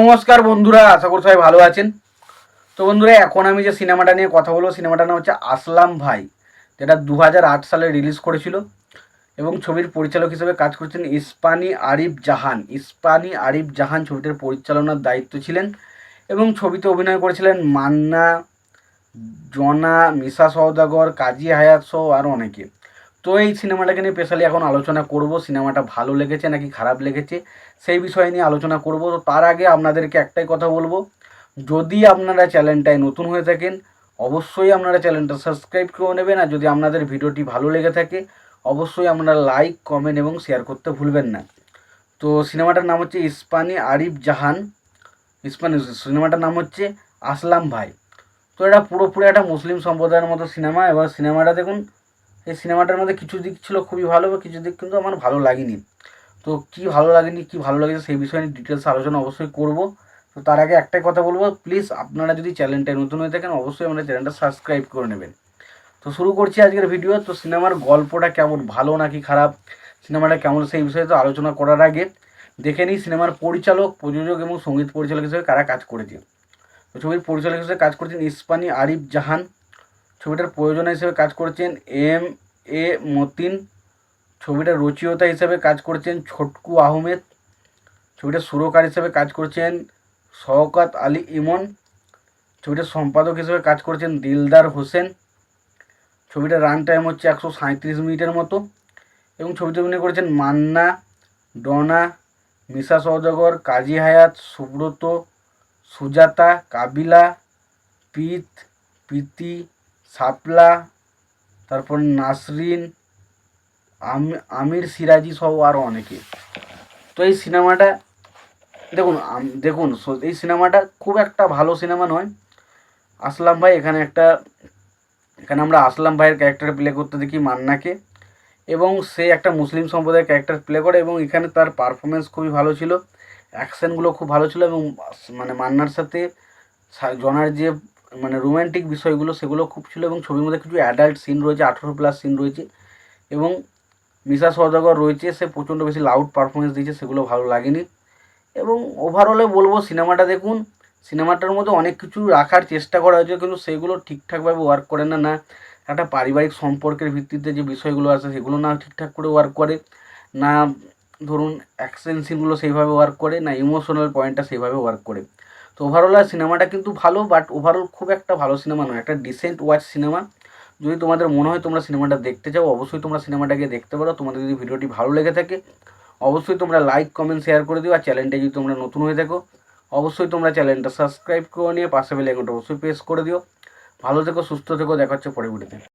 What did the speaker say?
নমস্কার বন্ধুরা, আশা করি সবাই ভালো আছেন। তো বন্ধুরা, এখন আমি যে সিনেমাটা নিয়ে কথা বলব, সিনেমাটার নাম হচ্ছে আসলাম ভাই, যেটা দু সালে রিলিজ করেছিল এবং ছবির পরিচালক হিসেবে কাজ করছেন ইস্পানি আরিফ জাহান। ইস্পানি আরিফ জাহান ছবিটির পরিচালনার দায়িত্ব ছিলেন এবং ছবিতে অভিনয় করেছিলেন মান্না, জনা, মিশা সওদাগর, কাজী হায়াত সহ আরও অনেকে। তো এই সিনেমাটাকে নিয়ে স্পেশালি এখন আলোচনা করব। সিনেমাটা ভালো লেগেছে নাকি খারাপ লেগেছে, সেই বিষয় নিয়ে আলোচনা করব। তো তার আগে আপনাদেরকে একটাই কথা বলব, যদি আপনারা চ্যানেলটায় নতুন হয়ে থাকেন, অবশ্যই আপনারা চ্যানেলটা সাবস্ক্রাইব করে নেবেন আর যদি আপনাদের ভিডিওটি ভালো লেগে থাকে, অবশ্যই আপনারা লাইক কমেন্ট এবং শেয়ার করতে ভুলবেন না। তো সিনেমাটার নাম হচ্ছে ইস্পানি আরিফ জাহান, ইস্পানি সিনেমাটার নাম হচ্ছে আসলাম ভাই। তো এটা পুরোপুরি একটা মুসলিম সম্প্রদায়ের মতো সিনেমা, এবার সিনেমাটা দেখুন এই সিনেমাটার মধ্যে কিছু দিক ছিল খুবই ভালো বা কিছু দিক কিন্তু আমার ভালো লাগেনি। তো কি ভালো লাগেনি, কি ভালো লাগেছে সেই বিষয়ে আমি ডিটেলস আলোচনা অবশ্যই করব। তো তার আগে একটাই কথা বলব প্লিজ আপনারা যদি চ্যানেলটায় নতুন হয়ে থাকেন, অবশ্যই আমাদের চ্যানেলটা সাবস্ক্রাইব করে নেবেন। তো শুরু করছি আজকের ভিডিও তো সিনেমার গল্পটা কেমন, ভালো নাকি খারাপ? সিনেমাটা কেমন, সেই বিষয়ে তো আলোচনা করার আগে দেখে নিই সিনেমার পরিচালক, প্রযোজক এবং সংগীত পরিচালক হিসেবে কারা কাজ করেছে। তো ছবির পরিচালক হিসেবে কাজ করেছেন ইস্পানি আরিফ জাহান। ছবিটার প্রয়োজনা হিসেবে কাজ করেছেন এম এ মতিন, ছবিটার রচয়িতা হিসেবে কাজ করছেন ছটকু আহমেদ, ছবিটার সুরকার হিসেবে কাজ করছেন শওকত আলী ইমন, ছবিটার সম্পাদক হিসেবে কাজ করছেন দিলদার হোসেন, ছবিটার রান টাইম হচ্ছে একশো সাঁত্রিশ মিনিটের মতো এবং ছবিতে অভিনয় করেছেন মান্না, ডনা, মিশা সওদাগর, কাজী হায়াত, সুব্রত, সুজাতা, কাবিলা, পিত, প্রীতি শাপলা তারপর নাসরিন, আম- আমির সিরাজি সহ আরও অনেকে। তো এই সিনেমাটা, দেখুন দেখুন এই সিনেমাটা খুব একটা ভালো সিনেমা নয়। আসলাম ভাই, এখানে একটা, এখানে আমরা আসলাম ভাইয়ের ক্যারেক্টার প্লে করতে দেখি মান্নাকে। এবং সে একটা মুসলিম সম্প্রদায়ের ক্যারেক্টার প্লে করে এবং এখানে তার পারফরমেন্স খুবই ভালো ছিল। অ্যাকশনগুলো খুব ভালো ছিল এবং মানে মান্নার সাথে জনার যে মানে রোম্যান্টিক বিষয়গুলো, সেগুলো খুব ছিল এবং ছবির মধ্যে কিছু অ্যাডাল্ট সিন রয়েছে, আঠেরো প্লাস সিন রয়েছে এবং মিশা সওদাগর রয়েছে, সে প্রচণ্ড বেশি লাউড পারফরমেন্স দিয়েছে, সেগুলো ভালো লাগেনি এবং ওভারঅলে বলব সিনেমাটা দেখুন, সিনেমাটার মধ্যে অনেক কিছু রাখার চেষ্টা করা হয়েছে কিন্তু সেগুলো ঠিকঠাকভাবে ওয়ার্ক করে না না একটা পারিবারিক সম্পর্কের ভিত্তিতে যে বিষয়গুলো আছে সেগুলো না ঠিকঠাক করে ওয়ার্ক করে, না ধরুন অ্যাকশন সিনগুলো সেইভাবে ওয়ার্ক করে, না ইমোশনাল পয়েন্টটা সেইভাবে ওয়ার্ক করে। তো ওভারঅল আর সিনেমাটা কিন্তু ভালো বাট ওভারঅল খুব একটা ভালো সিনেমা নয়। একটা ডিসেন্ট ওয়াচ সিনেমা যদি তোমাদের মনে হয় তোমরা সিনেমাটা দেখতে চাও, অবশ্যই তোমরা সিনেমাটাকে দেখতে পারো। তোমাদের যদি ভিডিওটি ভালো লেগে থাকে, অবশ্যই তোমরা লাইক কমেন্ট শেয়ার করে দিও। আর চ্যানেলটা যদি তোমরা নতুন হয়ে থাকো, অবশ্যই তোমরা চ্যানেলটা সাবস্ক্রাইব করে নিয়ে পাশে বেলে অবশ্যই প্রেস করে দিও। ভালো থেকো, সুস্থ থেকো, দেখা হচ্ছে পরে